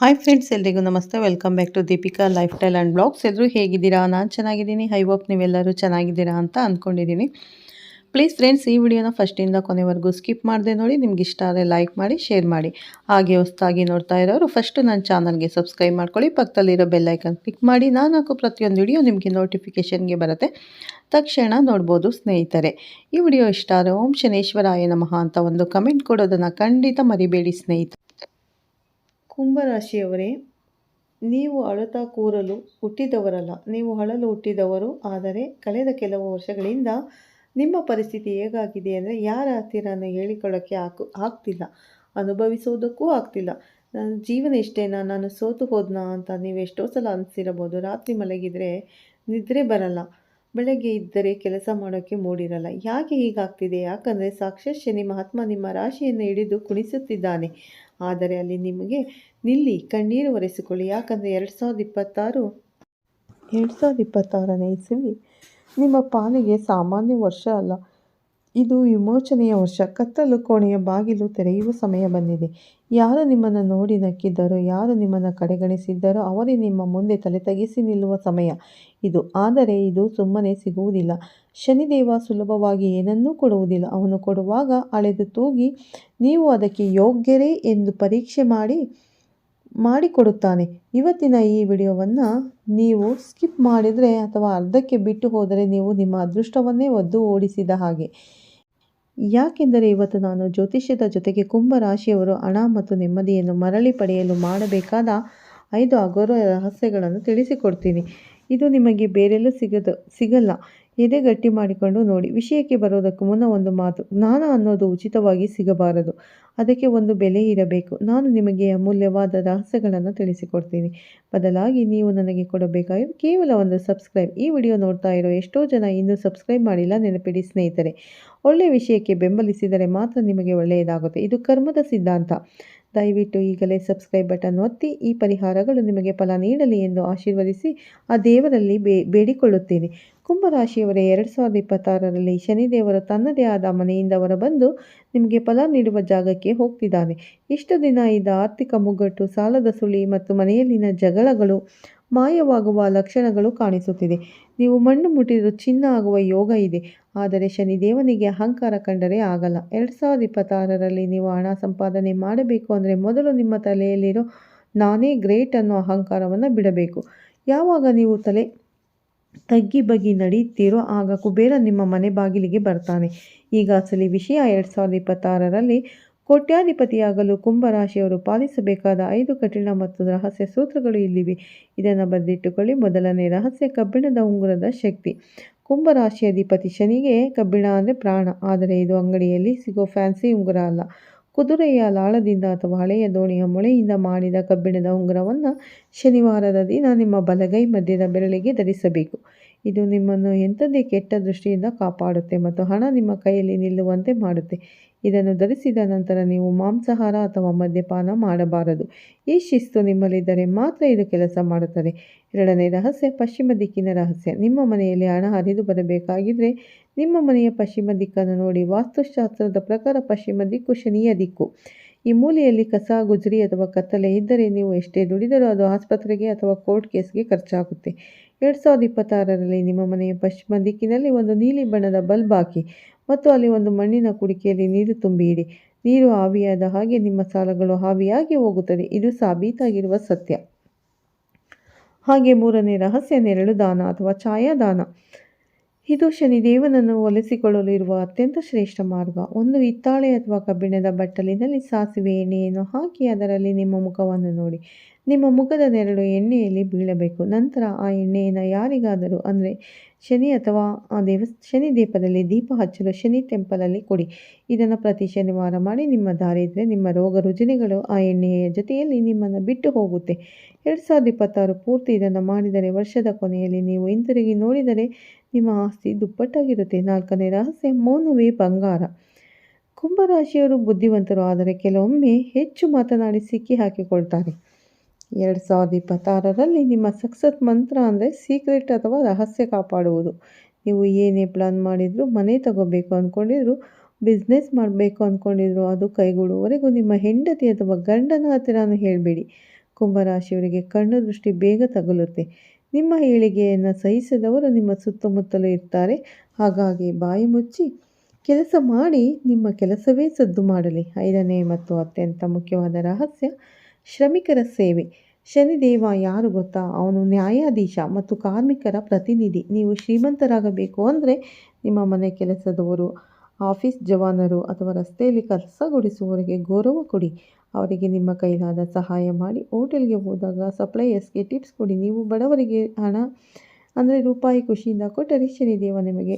Hi friends ಎಲ್ರಿಗೂ ನಮಸ್ತೆ. Welcome back to Deepika lifestyle and blogs ಎಲ್ಲರೂ ಹೇಗಿದ್ದೀರಾ? ನಾನು ಚೆನ್ನಾಗಿದ್ದೀನಿ. ಹೈ ಹೋಪ್ ನೀವೆಲ್ಲರೂ ಚೆನ್ನಾಗಿದ್ದೀರಾ ಅಂತ ಅಂದ್ಕೊಂಡಿದ್ದೀನಿ ಪ್ಲೀಸ್ ಫ್ರೆಂಡ್ಸ್ ಈ ವಿಡಿಯೋನ ಫಸ್ಟಿಂದ ಕೊನೆವರೆಗೂ ಸ್ಕಿಪ್ ಮಾಡದೆ ನೋಡಿ, ನಿಮ್ಗೆ ಇಷ್ಟ ಆದರೆ ಲೈಕ್ ಮಾಡಿ ಶೇರ್ ಮಾಡಿ. ಹಾಗೆ ಹೊಸ್ತಾಗಿ ನೋಡ್ತಾ ಇರೋರು ಫಸ್ಟು ನನ್ನ ಚಾನಲ್ಗೆ ಸಬ್ಸ್ಕ್ರೈಬ್ ಮಾಡ್ಕೊಳ್ಳಿ. ಪಕ್ಕದಲ್ಲಿರೋ ಬೆಲ್ಲೈಕನ್ ಕ್ಲಿಕ್ ಮಾಡಿ. ನಾನು ಹಾಕೋ ಪ್ರತಿಯೊಂದು ವಿಡಿಯೋ ನಿಮಗೆ ನೋಟಿಫಿಕೇಷನ್ಗೆ ಬರುತ್ತೆ. ತಕ್ಷಣ ನೋಡ್ಬೋದು ಸ್ನೇಹಿತರೆ. ಈ ವಿಡಿಯೋ ಇಷ್ಟ ಆದರೆ ಓಂ ಶನೇಶ್ವರಾಯ ನಮಃ ಅಂತ ಒಂದು ಕಮೆಂಟ್ ಕೊಡೋದನ್ನು ಖಂಡಿತ ಮರಿಬೇಡಿ ಸ್ನೇಹಿತರೆ. ಕುಂಭರಾಶಿಯವರೇ, ನೀವು ಅಳತಾ ಕೂರಲು ಹುಟ್ಟಿದವರಲ್ಲ. ನೀವು ಅಳಲು ಹುಟ್ಟಿದವರು, ಆದರೆ ಕಳೆದ ಕೆಲವು ವರ್ಷಗಳಿಂದ ನಿಮ್ಮ ಪರಿಸ್ಥಿತಿ ಹೇಗಾಗಿದೆ ಅಂದರೆ ಯಾರ ಹತ್ತಿರನೂ ಹೇಳಿಕೊಳ್ಳೋಕ್ಕೆ ಹಾಕು, ಆಗ್ತಿಲ್ಲ. ಅನುಭವಿಸುವುದಕ್ಕೂ ಆಗ್ತಿಲ್ಲ. ನನ್ನ ಜೀವನ ಇಷ್ಟೇನಾ? ನಾನು ಸೋತು ಹೋದ್ನಾ ಅಂತ ನೀವು ಎಷ್ಟೋ ಸಲ ಅನಿಸಿರಬಹುದು. ರಾತ್ರಿ ಮಲಗಿದರೆ ನಿದ್ರೆ ಬರಲ್ಲ. ಬೆಳಗ್ಗೆ ಇದ್ದರೆ ಕೆಲಸ ಮಾಡೋಕ್ಕೆ ಮೂಡಿರಲ್ಲ. ಯಾಕೆ ಹೀಗಾಗ್ತಿದೆ? ಯಾಕಂದರೆ ಸಾಕ್ಷಾತ್ ನಿಮ್ಮ ಮಹಾತ್ಮ ನಿಮ್ಮ ರಾಶಿಯನ್ನು ಹಿಡಿದು ಕುಣಿಸುತ್ತಿದ್ದಾನೆ. ಆದರೆ ಅಲ್ಲಿ ನಿಮಗೆ ನಿಲ್ಲಿ, ಕಣ್ಣೀರು ಒರೆಸಿಕೊಳ್ಳಿ. ಯಾಕಂದರೆ ಎರಡು ಸಾವಿರದ ಇಪ್ಪತ್ತಾರು, ಎರಡು ಸಾವಿರದ ಇಪ್ಪತ್ತಾರನೇ ಇಸವಿ ನಿಮ್ಮ ಪಾಲಿಗೆ ಸಾಮಾನ್ಯ ವರ್ಷ ಅಲ್ಲ. ಇದು ವಿಮೋಚನೆಯ ವರ್ಷ. ಕತ್ತಲು ಕೋಣೆಯ ಬಾಗಿಲು ತೆರೆಯುವ ಸಮಯ ಬಂದಿದೆ. ಯಾರು ನಿಮ್ಮನ್ನು ನೋಡಿ ನಕ್ಕಿದ್ದರೋ, ಯಾರು ನಿಮ್ಮನ್ನು ಕಡೆಗಣಿಸಿದ್ದರೋ, ಅವರೇ ನಿಮ್ಮ ಮುಂದೆ ತಲೆ ತಗಿಸಿ ನಿಲ್ಲುವ ಸಮಯ ಇದು. ಆದರೆ ಇದು ಸುಮ್ಮನೆ ಸಿಗುವುದಿಲ್ಲ. ಶನಿದೇವ ಸುಲಭವಾಗಿ ಏನನ್ನೂ ಕೊಡುವುದಿಲ್ಲ. ಅವನು ಕೊಡುವಾಗ ಅಳೆದು ತೂಗಿ, ನೀವು ಅದಕ್ಕೆ ಯೋಗ್ಯರೇ ಎಂದು ಪರೀಕ್ಷೆ ಮಾಡಿ ಮಾಡಿಕೊಡುತ್ತಾನೆ. ಇವತ್ತಿನ ಈ ವಿಡಿಯೋವನ್ನು ನೀವು ಸ್ಕಿಪ್ ಮಾಡಿದರೆ ಅಥವಾ ಅರ್ಧಕ್ಕೆ ಬಿಟ್ಟು ಹೋದರೆ ನೀವು ನಿಮ್ಮ ಅದೃಷ್ಟವನ್ನೇ ಒದ್ದು ಓಡಿಸಿದ ಹಾಗೆ. ಯಾಕೆಂದರೆ ಇವತ್ತು ನಾನು ಜ್ಯೋತಿಷ್ಯದ ಜೊತೆಗೆ ಕುಂಭ ರಾಶಿಯವರು ಹಣ ಮತ್ತು ನೆಮ್ಮದಿಯನ್ನು ಮರಳಿ ಪಡೆಯಲು ಮಾಡಬೇಕಾದ ಐದು ಅಗೋರ ರಹಸ್ಯಗಳನ್ನು ತಿಳಿಸಿಕೊಡ್ತೀನಿ. ಇದು ನಿಮಗೆ ಬೇರೆಲ್ಲೂ ಸಿಗದು, ಸಿಗಲ್ಲ. ಎದೆ ಗಟ್ಟಿ ಮಾಡಿಕೊಂಡು ನೋಡಿ. ವಿಷಯಕ್ಕೆ ಬರೋದಕ್ಕೂ ಮುನ್ನ ಒಂದು ಮಾತು ಜ್ಞಾನ ಅನ್ನೋದು ಉಚಿತವಾಗಿ ಸಿಗಬಾರದು. ಅದಕ್ಕೆ ಒಂದು ಬೆಲೆ ಇರಬೇಕು. ನಾನು ನಿಮಗೆ ಅಮೂಲ್ಯವಾದ ರಹಸ್ಯಗಳನ್ನು ತಿಳಿಸಿಕೊಡ್ತೀನಿ. ಬದಲಾಗಿ ನೀವು ನನಗೆ ಕೊಡಬೇಕಾಗಿದ್ದು ಕೇವಲ ಒಂದು ಸಬ್ಸ್ಕ್ರೈಬ್. ಈ ವಿಡಿಯೋ ನೋಡ್ತಾ ಇರೋ ಎಷ್ಟೋ ಜನ ಇನ್ನೂ ಸಬ್ಸ್ಕ್ರೈಬ್ ಮಾಡಿಲ್ಲ. ನೆನಪಿಡಿ ಸ್ನೇಹಿತರೆ ಒಳ್ಳೆಯ ವಿಷಯಕ್ಕೆ ಬೆಂಬಲಿಸಿದರೆ ಮಾತ್ರ ನಿಮಗೆ ಒಳ್ಳೆಯದಾಗುತ್ತೆ. ಇದು ಕರ್ಮದ ಸಿದ್ಧಾಂತ. ದಯವಿಟ್ಟು ಈಗಲೇ ಸಬ್ಸ್ಕ್ರೈಬ್ ಬಟನ್ ಒತ್ತಿ, ಈ ಪರಿಹಾರಗಳು ನಿಮಗೆ ಫಲ ನೀಡಲಿ ಎಂದು ಆಶೀರ್ವದಿಸಿ, ಆ ದೇವರಲ್ಲಿ ಬೇ, ಬೇಡಿಕೊಳ್ಳುತ್ತೇನೆ. ಕುಂಭರಾಶಿಯವರೇ, ಎರಡು ಸಾವಿರದ ಇಪ್ಪತ್ತಾರರಲ್ಲಿ ಶನಿದೇವರು ತನ್ನದೇ ಆದ ಮನೆಯಿಂದ ಹೊರಬಂದು ನಿಮಗೆ ಫಲ ನೀಡುವ ಜಾಗಕ್ಕೆ ಹೋಗ್ತಿದ್ದಾನೆ. ಇಷ್ಟು ದಿನ ಇದ್ದ ಆರ್ಥಿಕ ಮುಗ್ಗಟ್ಟು, ಸಾಲದ ಸುಳಿ ಮತ್ತು ಮನೆಯಲ್ಲಿನ ಜಗಳಗಳು, ಮಾಯವಾಗುವ ಲಕ್ಷಣಗಳು ಕಾಣಿಸುತ್ತಿದೆ. ನೀವು ಮಣ್ಣು ಮುಟ್ಟಿದರೂ ಚಿನ್ನ ಆಗುವ ಯೋಗ ಇದೆ. ಆದರೆ ಶನಿದೇವನಿಗೆ ಅಹಂಕಾರ ಕಂಡರೆ ಆಗಲ್ಲ. ಎರಡು ಸಾವಿರದ ಇಪ್ಪತ್ತಾರರಲ್ಲಿ ನೀವು ಹಣ ಸಂಪಾದನೆ ಮಾಡಬೇಕು ಅಂದರೆ ಮೊದಲು ನಿಮ್ಮ ತಲೆಯಲ್ಲಿರೋ ನಾನೇ ಗ್ರೇಟ್ ಅನ್ನೋ ಅಹಂಕಾರವನ್ನು ಬಿಡಬೇಕು. ಯಾವಾಗ ನೀವು ತಲೆ ತಗ್ಗಿ ಬಗ್ಗಿ ನಡೆಯುತ್ತೀರೋ ಆಗ ಕುಬೇರ ನಿಮ್ಮ ಮನೆ ಬಾಗಿಲಿಗೆ ಬರ್ತಾನೆ. ಈಗ ಅಸಲಿ ವಿಷಯ ಎರಡು ಸಾವಿರದ ಇಪ್ಪತ್ತಾರರಲ್ಲಿ ಕೋಟ್ಯಾಧಿಪತಿಯಾಗಲು ಕುಂಭರಾಶಿಯವರು ಪಾಲಿಸಬೇಕಾದ ಐದು ಕಠಿಣ ಮತ್ತು ರಹಸ್ಯ ಸೂತ್ರಗಳು ಇಲ್ಲಿವೆ. ಇದನ್ನು ಬರೆದಿಟ್ಟುಕೊಳ್ಳಿ. ಮೊದಲನೇ ರಹಸ್ಯ ಕಬ್ಬಿಣದ ಉಂಗುರದ ಶಕ್ತಿ. ಕುಂಭರಾಶಿ ಅಧಿಪತಿ ಶನಿಗೆ ಕಬ್ಬಿಣ ಅಂದರೆ ಪ್ರಾಣ. ಆದರೆ ಇದು ಅಂಗಡಿಯಲ್ಲಿ ಸಿಗೋ ಫ್ಯಾನ್ಸಿ ಉಂಗುರ ಅಲ್ಲ. ಕುದುರೆಯ ಲಾಳದಿಂದ ಅಥವಾ ಹಳೆಯ ದೋಣಿಯ ಮೊಳೆಯಿಂದ ಮಾಡಿದ ಕಬ್ಬಿಣದ ಉಂಗುರವನ್ನು ಶನಿವಾರದ ದಿನ ನಿಮ್ಮ ಬಲಗೈ ಮಧ್ಯದ ಬೆರಳಿಗೆ ಧರಿಸಬೇಕು. ಇದು ನಿಮ್ಮನ್ನು ಎಂಥದೇ ಕೆಟ್ಟ ದೃಷ್ಟಿಯಿಂದ ಕಾಪಾಡುತ್ತೆ ಮತ್ತು ಹಣ ನಿಮ್ಮ ಕೈಯಲ್ಲಿ ನಿಲ್ಲುವಂತೆ ಮಾಡುತ್ತೆ. ಇದನ್ನು ಧರಿಸಿದ ನಂತರ ನೀವು ಮಾಂಸಾಹಾರ ಅಥವಾ ಮದ್ಯಪಾನ ಮಾಡಬಾರದು. ಈ ಶಿಸ್ತು ನಿಮ್ಮಲ್ಲಿದ್ದರೆ ಮಾತ್ರ ಇದು ಕೆಲಸ ಮಾಡುತ್ತದೆ. ಎರಡನೇ ರಹಸ್ಯ, ಪಶ್ಚಿಮ ದಿಕ್ಕಿನ ರಹಸ್ಯ. ನಿಮ್ಮ ಮನೆಯಲ್ಲಿ ಹಣ ಹರಿದು ಬರಬೇಕಾಗಿದ್ದರೆ ನಿಮ್ಮ ಮನೆಯ ಪಶ್ಚಿಮ ದಿಕ್ಕನ್ನು ನೋಡಿ. ವಾಸ್ತುಶಾಸ್ತ್ರದ ಪ್ರಕಾರ ಪಶ್ಚಿಮ ದಿಕ್ಕು ಶನಿಯ ದಿಕ್ಕು. ಈ ಮೂಲೆಯಲ್ಲಿ ಕಸ, ಗುಜರಿ ಅಥವಾ ಕತ್ತಲೆ ಇದ್ದರೆ ನೀವು ಎಷ್ಟೇ ದುಡಿದರೂ ಅದು ಆಸ್ಪತ್ರೆಗೆ ಅಥವಾ ಕೋರ್ಟ್ ಕೇಸ್ಗೆ ಖರ್ಚಾಗುತ್ತೆ. ಎರಡು ಸಾವಿರದ ಇಪ್ಪತ್ತಾರರಲ್ಲಿ ನಿಮ್ಮ ಮನೆಯ ಪಶ್ಚಿಮ ದಿಕ್ಕಿನಲ್ಲಿ ಒಂದು ನೀಲಿ ಬಣ್ಣದ ಬಲ್ಬ್ ಹಾಕಿ. ಮತ್ತು ಅಲ್ಲಿ ಒಂದು ಮಣ್ಣಿನ ಕುಡಿಕೆಯಲ್ಲಿ ನೀರು ತುಂಬಿ ಇಡಿ ನೀರು ಆವಿಯಾದ ಹಾಗೆ ನಿಮ್ಮ ಸಾಲಗಳು ಆವಿಯಾಗಿ ಹೋಗುತ್ತದೆ. ಇದು ಸಾಬೀತಾಗಿರುವ ಸತ್ಯ. ಹಾಗೆ ಮೂರನೇ ರಹಸ್ಯ, ನೆರಳು ದಾನ ಅಥವಾ ಛಾಯಾದಾನ. ಇದು ಶನಿದೇವನನ್ನು ಒಲಿಸಿಕೊಳ್ಳಲು ಇರುವ ಅತ್ಯಂತ ಶ್ರೇಷ್ಠ ಮಾರ್ಗ. ಒಂದು ಹಿತ್ತಾಳೆ ಅಥವಾ ಕಬ್ಬಿಣದ ಬಟ್ಟಲಿನಲ್ಲಿ ಸಾಸಿವೆ ಎಣ್ಣೆಯನ್ನು ಹಾಕಿ ಅದರಲ್ಲಿ ನಿಮ್ಮ ಮುಖವನ್ನು ನೋಡಿ. ನಿಮ್ಮ ಮುಖದ ನೆರಳು ಎಣ್ಣೆಯಲ್ಲಿ ಬೀಳಬೇಕು. ನಂತರ ಆ ಎಣ್ಣೆಯನ್ನು ಯಾರಿಗಾದರೂ, ಅಂದರೆ ಶನಿ ಅಥವಾ ದೇವ, ಶನಿ ದೀಪದಲ್ಲಿ ದೀಪ ಹಚ್ಚಲು ಶನಿ ಟೆಂಪಲಲ್ಲಿ ಕೊಡಿ. ಇದನ್ನು ಪ್ರತಿ ಶನಿವಾರ ಮಾಡಿ ನಿಮ್ಮ ದಾರಿದ್ರೆ ನಿಮ್ಮ ರೋಗ ರುಜಿನಗಳು ಆ ಎಣ್ಣೆಯ ಜೊತೆಯಲ್ಲಿ ನಿಮ್ಮನ್ನು ಬಿಟ್ಟು ಹೋಗುತ್ತೆ. ಎರಡು ಸಾವಿರದ ಇಪ್ಪತ್ತಾರು ಪೂರ್ತಿ ಇದನ್ನು ಮಾಡಿದರೆ ವರ್ಷದ ಕೊನೆಯಲ್ಲಿ ನೀವು ಹಿಂತಿರುಗಿ ನೋಡಿದರೆ ನಿಮ್ಮ ಆಸ್ತಿ ದುಪ್ಪಟ್ಟಾಗಿರುತ್ತೆ. ನಾಲ್ಕನೇ ರಹಸ್ಯ, ಮೌನವೇ ಬಂಗಾರ. ಕುಂಭರಾಶಿಯವರು ಬುದ್ಧಿವಂತರು, ಆದರೆ ಕೆಲವೊಮ್ಮೆ ಹೆಚ್ಚು ಮಾತನಾಡಿ ಸಿಕ್ಕಿ ಹಾಕಿಕೊಳ್ತಾರೆ. ಎರಡು ಸಾವಿರದ ಇಪ್ಪತ್ತಾರರಲ್ಲಿ ನಿಮ್ಮ ಸಕ್ಸಸ್ ಮಂತ್ರ ಅಂದರೆ ಸೀಕ್ರೆಟ್ ಅಥವಾ ರಹಸ್ಯ ಕಾಪಾಡುವುದು. ನೀವು ಏನೇ ಪ್ಲಾನ್ ಮಾಡಿದರೂ ಮನೆ ತಗೋಬೇಕು ಅಂದ್ಕೊಂಡಿದ್ರು ಬಿಸ್ನೆಸ್ ಮಾಡಬೇಕು ಅಂದ್ಕೊಂಡಿದ್ರು ಅದು ಕೈಗೂಡುವವರೆಗೂ ನಿಮ್ಮ ಹೆಂಡತಿ ಅಥವಾ ಗಂಡನ ಹತ್ತಿರನೂ ಹೇಳಬೇಡಿ. ಕುಂಭರಾಶಿಯವರಿಗೆ ಕಣ್ಣು ದೃಷ್ಟಿ ಬೇಗ ತಗುಲುತ್ತೆ. ನಿಮ್ಮ ಏಳಿಗೆಯನ್ನು ಸಹಿಸದವರು ನಿಮ್ಮ ಸುತ್ತಮುತ್ತಲೂ ಇರ್ತಾರೆ. ಹಾಗಾಗಿ ಬಾಯಿ ಮುಚ್ಚಿ ಕೆಲಸ ಮಾಡಿ ನಿಮ್ಮ ಕೆಲಸವೇ ಸದ್ದು ಮಾಡಲಿ. ಐದನೇ ಮತ್ತು ಅತ್ಯಂತ ಮುಖ್ಯವಾದ ರಹಸ್ಯ ಶ್ರಮಿಕರ ಸೇವೆ. ಶನಿದೇವ ಯಾರು ಗೊತ್ತಾ? ಅವನು ನ್ಯಾಯಾಧೀಶ ಮತ್ತು ಕಾರ್ಮಿಕರ ಪ್ರತಿನಿಧಿ. ನೀವು ಶ್ರೀಮಂತರಾಗಬೇಕು ಅಂದರೆ ನಿಮ್ಮ ಮನೆ ಕೆಲಸದವರು, ಆಫೀಸ್ ಜವಾನರು ಅಥವಾ ರಸ್ತೆಯಲ್ಲಿ ಕೆಲಸಗೊಳಿಸುವವರಿಗೆ ಗೌರವ ಕೊಡಿ. ಅವರಿಗೆ ನಿಮ್ಮ ಕೈಲಾದ ಸಹಾಯ ಮಾಡಿ. ಹೋಟೆಲ್ಗೆ ಹೋದಾಗ ಸಪ್ಲೈಯರ್ಸ್ಗೆ ಟಿಪ್ಸ್ ಕೊಡಿ. ನೀವು ಬಡವರಿಗೆ ಹಣ, ಅಂದರೆ ರೂಪಾಯಿ ಖುಷಿಯಿಂದ ಕೊಟ್ಟರೆ ಶನಿದೇವ ನಿಮಗೆ,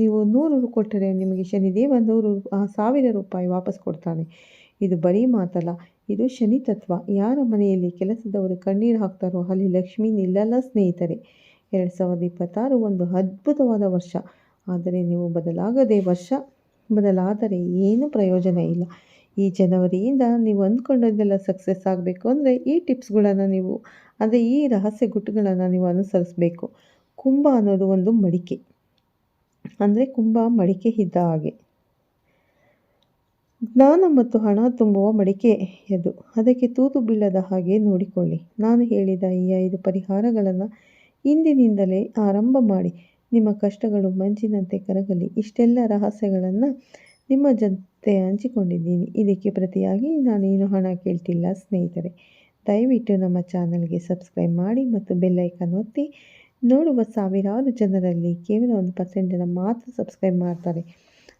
ನೀವು ನೂರು ಕೊಟ್ಟರೆ ನಿಮಗೆ ಶನಿದೇವ ನೂರು ಸಾವಿರ ರೂಪಾಯಿ ವಾಪಸ್ ಕೊಡ್ತಾನೆ. ಇದು ಬರೀ ಮಾತಲ್ಲ. ಇದು ಶನಿ ತತ್ವ ಯಾರ ಮನೆಯಲ್ಲಿ ಕೆಲಸದವರು ಕಣ್ಣೀರು ಹಾಕ್ತಾರೋ ಅಲ್ಲಿ ಲಕ್ಷ್ಮಿ ನಿಲ್ಲಲ್ಲ ಸ್ನೇಹಿತರೆ. ಎರಡು ಸಾವಿರದ ಇಪ್ಪತ್ತಾರು ಒಂದು ಅದ್ಭುತವಾದ ವರ್ಷ. ಆದರೆ ನೀವು ಬದಲಾಗದೆ ವರ್ಷ ಬದಲಾದರೆ ಏನು ಪ್ರಯೋಜನ ಇಲ್ಲ. ಈ ಜನವರಿಯಿಂದ ನೀವು ಅಂದ್ಕೊಂಡದ್ದೆಲ್ಲ ಸಕ್ಸಸ್ ಆಗಬೇಕು ಅಂದರೆ ಈ ಟಿಪ್ಸ್ಗಳನ್ನು ನೀವು, ಅಂದರೆ ಈ ರಹಸ್ಯ ಗುಟ್ಟುಗಳನ್ನು ನೀವು ಅನುಸರಿಸಬೇಕು. ಕುಂಭ ಅನ್ನೋದು ಒಂದು ಮಡಿಕೆ. ಅಂದರೆ ಕುಂಭ ಮಡಿಕೆ ಇದ್ದ ಹಾಗೆ. ಜ್ಞಾನ ಮತ್ತು ಹಣ ತುಂಬುವ ಮಡಿಕೆ ಅದು ಅದಕ್ಕೆ ತೂತು ಬೀಳದ ಹಾಗೆ ನೋಡಿಕೊಳ್ಳಿ. ನಾನು ಹೇಳಿದ ಈ ಐದು ಪರಿಹಾರಗಳನ್ನು ಇಂದಿನಿಂದಲೇ ಆರಂಭ ಮಾಡಿ. ನಿಮ್ಮ ಕಷ್ಟಗಳು ಮಂಜಿನಂತೆ ಕರಗಲಿ. ಇಷ್ಟೆಲ್ಲ ರಹಸ್ಯಗಳನ್ನು ನಿಮ್ಮ ಜೊತೆ ಹಂಚಿಕೊಂಡಿದ್ದೀನಿ. ಇದಕ್ಕೆ ಪ್ರತಿಯಾಗಿ ನಾನೇನು ಹಣ ಕೇಳ್ತಿಲ್ಲ, ಸ್ನೇಹಿತರೆ. ದಯವಿಟ್ಟು ನಮ್ಮ ಚಾನಲ್ಗೆ ಸಬ್ಸ್ಕ್ರೈಬ್ ಮಾಡಿ ಮತ್ತು ಬೆಲ್ಲೈಕನ್ ಒತ್ತಿ. ನೋಡುವ ಸಾವಿರಾರು ಜನರಲ್ಲಿ ಕೇವಲ ಒಂದು ಪರ್ಸೆಂಟ್ ಜನ ಮಾತ್ರ ಸಬ್ಸ್ಕ್ರೈಬ್ ಮಾಡ್ತಾರೆ.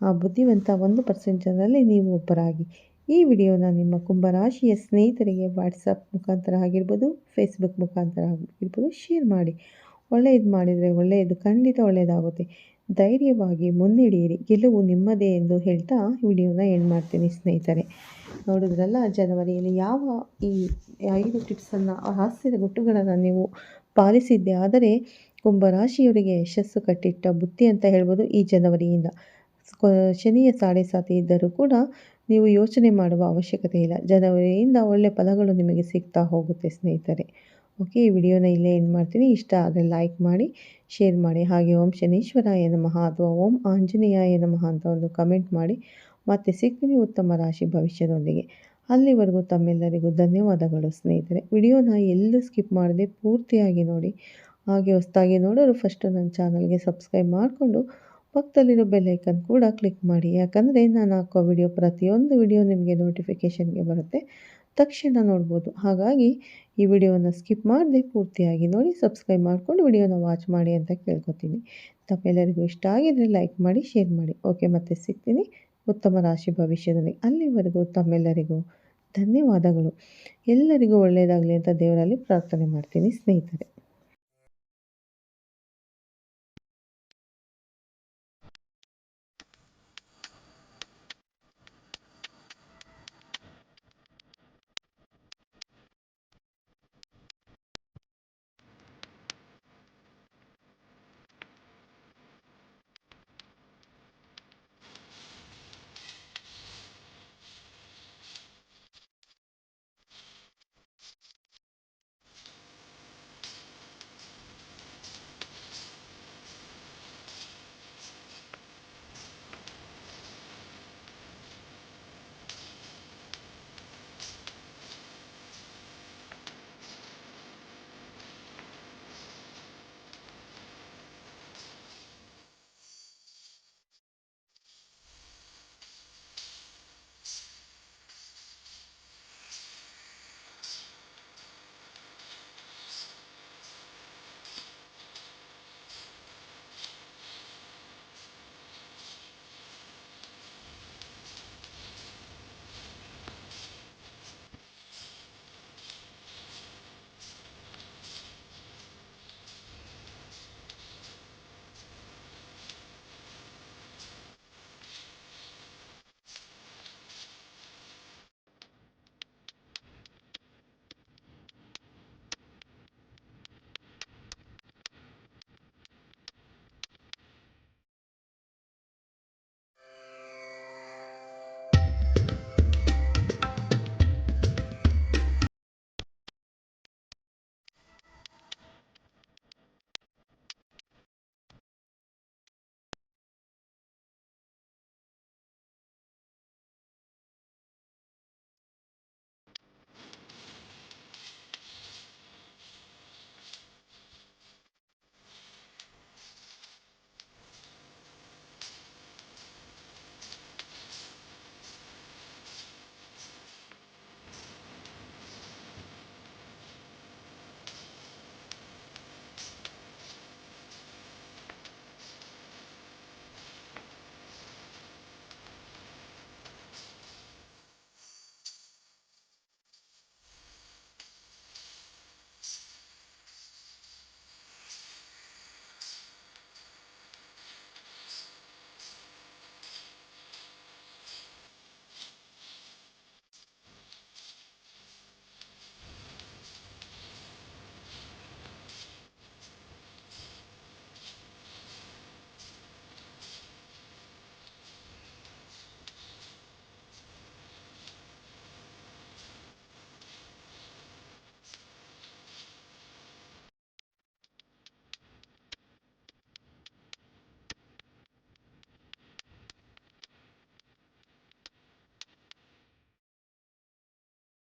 ಆ ಬುದ್ಧಿವಂತ ಒಂದು ಪರ್ಸೆಂಟ್ ಜನರಲ್ಲಿ ನೀವು ಒಬ್ಬರಾಗಿ. ಈ ವಿಡಿಯೋನ ನಿಮ್ಮ ಕುಂಭರಾಶಿಯ ಸ್ನೇಹಿತರಿಗೆ ವಾಟ್ಸಪ್ ಮುಖಾಂತರ ಆಗಿರ್ಬೋದು ಫೇಸ್ಬುಕ್ ಮುಖಾಂತರ ಆಗಿರ್ಬೋದು ಶೇರ್ ಮಾಡಿ. ಒಳ್ಳೆಯದು ಮಾಡಿದರೆ ಒಳ್ಳೆಯದು, ಖಂಡಿತ ಒಳ್ಳೆಯದಾಗುತ್ತೆ. ಧೈರ್ಯವಾಗಿ ಮುನ್ನಡೆಯಿರಿ. ಗೆಲುವು ನಿಮ್ಮದೇ ಎಂದು ಹೇಳ್ತಾ ವಿಡಿಯೋನ ಎಂಡ್ ಮಾಡ್ತೀನಿ ಸ್ನೇಹಿತರೆ. ನೋಡಿದ್ರಲ್ಲ ಜನವರಿಯಲ್ಲಿ ಯಾವ ಈ ಐದು ಟಿಪ್ಸನ್ನು ಹಾಸ್ಯದ ಗುಟ್ಟುಗಳನ್ನು ನೀವು ಪಾಲಿಸಿದ್ದೆ. ಆದರೆ ಕುಂಭರಾಶಿಯವರಿಗೆ ಯಶಸ್ಸು ಕಟ್ಟಿಟ್ಟ ಬುತ್ತಿ ಅಂತ ಹೇಳ್ಬೋದು ಈ ಜನವರಿಯಿಂದ. ಶನಿಯ ಸಾಡೆ ಸಾತಿ ಇದ್ದರೂ ಕೂಡ ನೀವು ಯೋಚನೆ ಮಾಡುವ ಅವಶ್ಯಕತೆ ಇಲ್ಲ. ಜನವರಿಯಿಂದ ಒಳ್ಳೆ ಫಲಗಳು ನಿಮಗೆ ಸಿಗ್ತಾ ಹೋಗುತ್ತೆ ಸ್ನೇಹಿತರೆ. ಓಕೆ, ಈ ವಿಡಿಯೋನ ಇಲ್ಲೇ ಏನು ಮಾಡ್ತೀನಿ. ಇಷ್ಟ ಆದರೆ ಲೈಕ್ ಮಾಡಿ, ಶೇರ್ ಮಾಡಿ. ಹಾಗೆ ಓಂ ಶನೀಶ್ವರಾಯ ನಮಃ ಅಥವಾ ಓಂ ಆಂಜನೇಯಾಯ ನಮಃ ಅಂತ ಒಂದು ಕಮೆಂಟ್ ಮಾಡಿ. ಮತ್ತೆ ಸಿಗ್ತೀನಿ ಉತ್ತಮ ರಾಶಿ ಭವಿಷ್ಯದೊಂದಿಗೆ. ಅಲ್ಲಿವರೆಗೂ ತಮ್ಮೆಲ್ಲರಿಗೂ ಧನ್ಯವಾದಗಳು ಸ್ನೇಹಿತರೆ. ವಿಡಿಯೋನ ಎಲ್ಲೂ ಸ್ಕಿಪ್ ಮಾಡದೆ ಪೂರ್ತಿಯಾಗಿ ನೋಡಿ. ಹಾಗೆ ಹೊಸದಾಗಿ ನೋಡೋರು ಫಸ್ಟು ನನ್ನ ಚಾನಲ್ಗೆ ಸಬ್ಸ್ಕ್ರೈಬ್ ಮಾಡಿಕೊಂಡು ಪಕ್ಕದಲ್ಲಿರೋ ಬೆಲ್ಲೈಕನ್ ಕೂಡ ಕ್ಲಿಕ್ ಮಾಡಿ. ಯಾಕಂದರೆ ನಾನು ಹಾಕೋ ವಿಡಿಯೋ ಪ್ರತಿಯೊಂದು ವಿಡಿಯೋ ನಿಮಗೆ ನೋಟಿಫಿಕೇಷನ್ಗೆ ಬರುತ್ತೆ. ತಕ್ಷಣ ನೋಡ್ಬೋದು. ಹಾಗಾಗಿ ಈ ವಿಡಿಯೋನ ಸ್ಕಿಪ್ ಮಾಡದೆ ಪೂರ್ತಿಯಾಗಿ ನೋಡಿ ಸಬ್ಸ್ಕ್ರೈಬ್ ಮಾಡಿಕೊಂಡು ವಿಡಿಯೋನ ವಾಚ್ ಮಾಡಿ ಅಂತ ಕೇಳ್ಕೊತೀನಿ. ತಪ್ಪೆಲ್ಲರಿಗೂ ಇಷ್ಟ ಆಗಿದ್ರೆ ಲೈಕ್ ಮಾಡಿ ಶೇರ್ ಮಾಡಿ. ಓಕೆ ಮತ್ತೆ ಸಿಗ್ತೀನಿ ಉತ್ತಮ ರಾಶಿ ಭವಿಷ್ಯದಲ್ಲಿ. ಅಲ್ಲಿವರೆಗೂ ತಮ್ಮೆಲ್ಲರಿಗೂ ಧನ್ಯವಾದಗಳು. ಎಲ್ಲರಿಗೂ ಒಳ್ಳೆಯದಾಗಲಿ ಅಂತ ದೇವರಲ್ಲಿ ಪ್ರಾರ್ಥನೆ ಮಾಡ್ತೀನಿ ಸ್ನೇಹಿತರೆ.